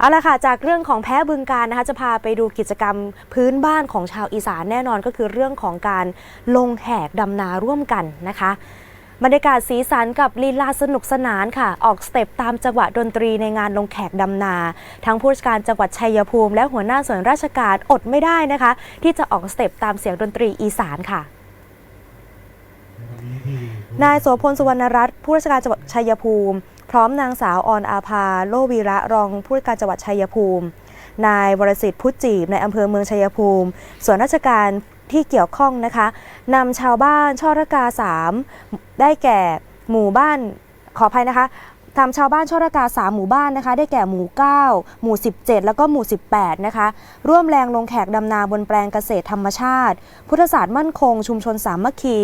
เอาละค่ะ จากเรื่องของแพ้บึงการนะคะ จะพาไปดูกิจกรรมพื้นบ้านของชาวอีสานแน่นอนก็คือเรื่องของการลงแขกดำนาร่วมกันนะคะบรรยากาศสีสันกับลีลาสนุกสนานค่ะ ออกสเต็ปตามจังหวะดนตรีในงานลงแขกดำนา ทั้งผู้ราชการจังหวัดชัยภูมิและหัวหน้าส่วนราชการอดไม่ได้นะคะ ที่จะออกสเต็ปตามเสียงดนตรีอีสานค่ะนายโสพลสุวรรณรัตน์ผู้ราชการจังหวัดชัยภูมิ พร้อมนางสาวออนอาภาโลวีระรองผู้ราการจังหวัดชัยภูมิ นายวรสิทธิ์พุทธจีบในอำเภอเมืองชัยภูมิ ส่วนราชการที่เกี่ยวข้องนะคะนำชาวบ้านช่อระกาสามได้แก่หมู่บ้านขออภัยนะคะ ทำชาวบ้านช่อระกาสามหมู่บ้านนะคะ ได้แก่หมู่ 9 หมู่ 17 แล้วก็หมู่ 18 นะคะ ร่วมแรงลงแขกดำนาบนแปลงเกษตรธรรมชาติ พุทธศาสตร์มั่นคง ชุมชนสามัคคี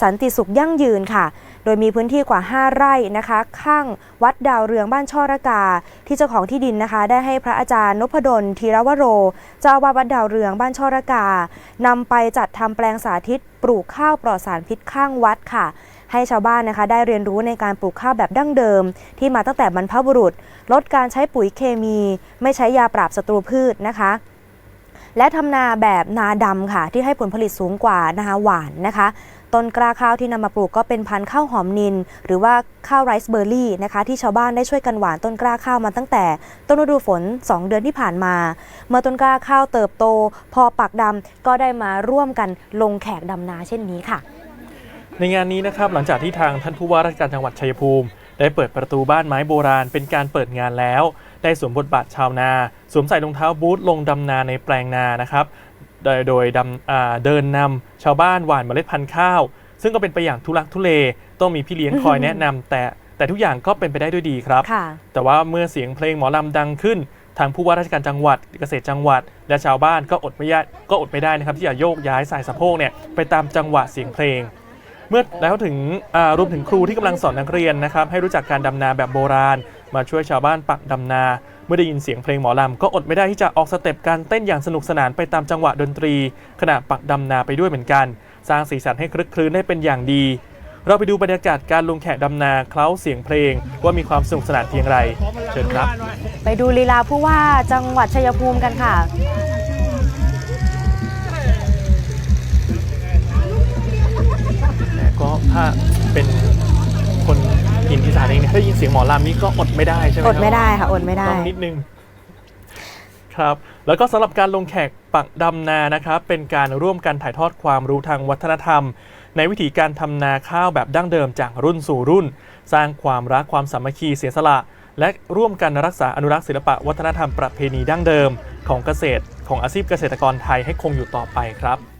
สันติสุขยั่งยืนค่ะ โดยมีพื้นที่กว่า 5 ไร่นะคะ ข้างวัดดาวเรืองบ้านช่อระกา ที่เจ้าของที่ดินนะคะ ได้ให้พระอาจารย์นพดลธีรวโร เจ้าวาสวัดดาวเรืองบ้านช่อระกานำไปจัดทำแปลงสาธิต ปลูกข้าวปลอดสารพิษข้างวัดค่ะ ให้ชาวบ้านนะคะได้เรียนรู้ในการปลูกข้าวแบบดั้งเดิม ที่มาตั้งแต่บรรพบุรุษ ลดการใช้ปุ๋ยเคมี ไม่ใช้ยาปราบศัตรูพืชนะคะ และทำนาแบบนาดำค่ะ ที่ให้ผลผลิตสูงกว่านาหวานนะคะ ต้นกล้าข้าวที่นำมาปลูกก็เป็นพันธุ์ข้าวหอมนิน หรือว่าข้าวไรซ์เบอร์รี่นะคะ ที่ชาวบ้านได้ช่วยกันหวานต้นกล้าข้าวมาตั้งแต่ ต้นฤดูฝน 2 เดือนที่ผ่านมา เมื่อต้นกล้าข้าวเติบโต พอปักดำก็ได้มาร่วมกันลงแขกดำนาเช่นนี้ค่ะ ในงานนี้นะครับหลังจากที่ทางท่านผู้ว่าราชการจังหวัดชัยภูมิ ได้เปิดประตูบ้านไม้โบราณเป็นการเปิดงานแล้ว ได้สวมบทบาทชาวนา สวมใส่รองเท้าบูทลงดำนาในแปลงนานะครับ โดยโดยดำอ่าเดินนำชาวบ้านหว่านเมล็ดพันธุ์ข้าว ซึ่งก็เป็นไปอย่างทุลักทุเลต้องมีพี่เลี้ยงคอยแนะนำแต่แต่ทุกอย่างก็เป็นไปได้ด้วยดีครับค่ะแต่ว่าเมื่อเสียงเพลงหมอลำดังขึ้น ทางผู้ว่าราชการจังหวัดเกษตรจังหวัด และชาวบ้านก็อดไม่ยากก็อดไม่ได้นะครับ ที่จะโยกย้ายสายสะโพกเนี่ยไปตามจังหวะเสียงเพลง เมื่อแล้วถึงอ่ารวมถึงครูที่กำลังสอนนักเรียนนะครับ ให้รู้จักการดำนาแบบโบราณ มาช่วยชาวบ้านปักดำนา เมื่อได้ยินเสียงเพลงหมอลำก็อดไม่ได้ที่จะออกสเต็ปการเต้นอย่างสนุกสนานไปตามจังหวะดนตรี ขณะปักดำนาไปด้วยเหมือนกัน สร้างสีสันให้คลึกคลื้นได้เป็นอย่างดี เราไปดูบรรยากาศการลงแขกดำนาเคล้าเสียงเพลงว่ามีความสนุกสนานเพียงไรเชิญครับ ไปดูลีลาผู้ว่าจังหวัดชัยภูมิกันค่ะแต่ก็ถ้าเป็นคนกินอีสาน เองเนี่ยถ้าได้ยินเสียงหมอลำนี่ก็อดไม่ได้ใช่ไหมคอรับดไม่ได้ค่ะอดไม่ได้ ต้องนิดนึงครับแล้วก็สำหรับการลงแขกปักดำนานะครับ เป็นการร่วมกันถ่ายทอดความรู้ทางวัฒนธรรม ในวิธีการทำนาข้าวแบบดั้งเดิมจากรุ่นสู่รุ่น สร้างความรักความสามัคคีเสียสละ และร่วมกันรักษาอนุรักษ์ศิลปะวัฒนธรรมประเพณีดั้งเดิม ของเกษตรของอาชีพเกษตรกรไทยให้คงอยู่ต่อไปครับ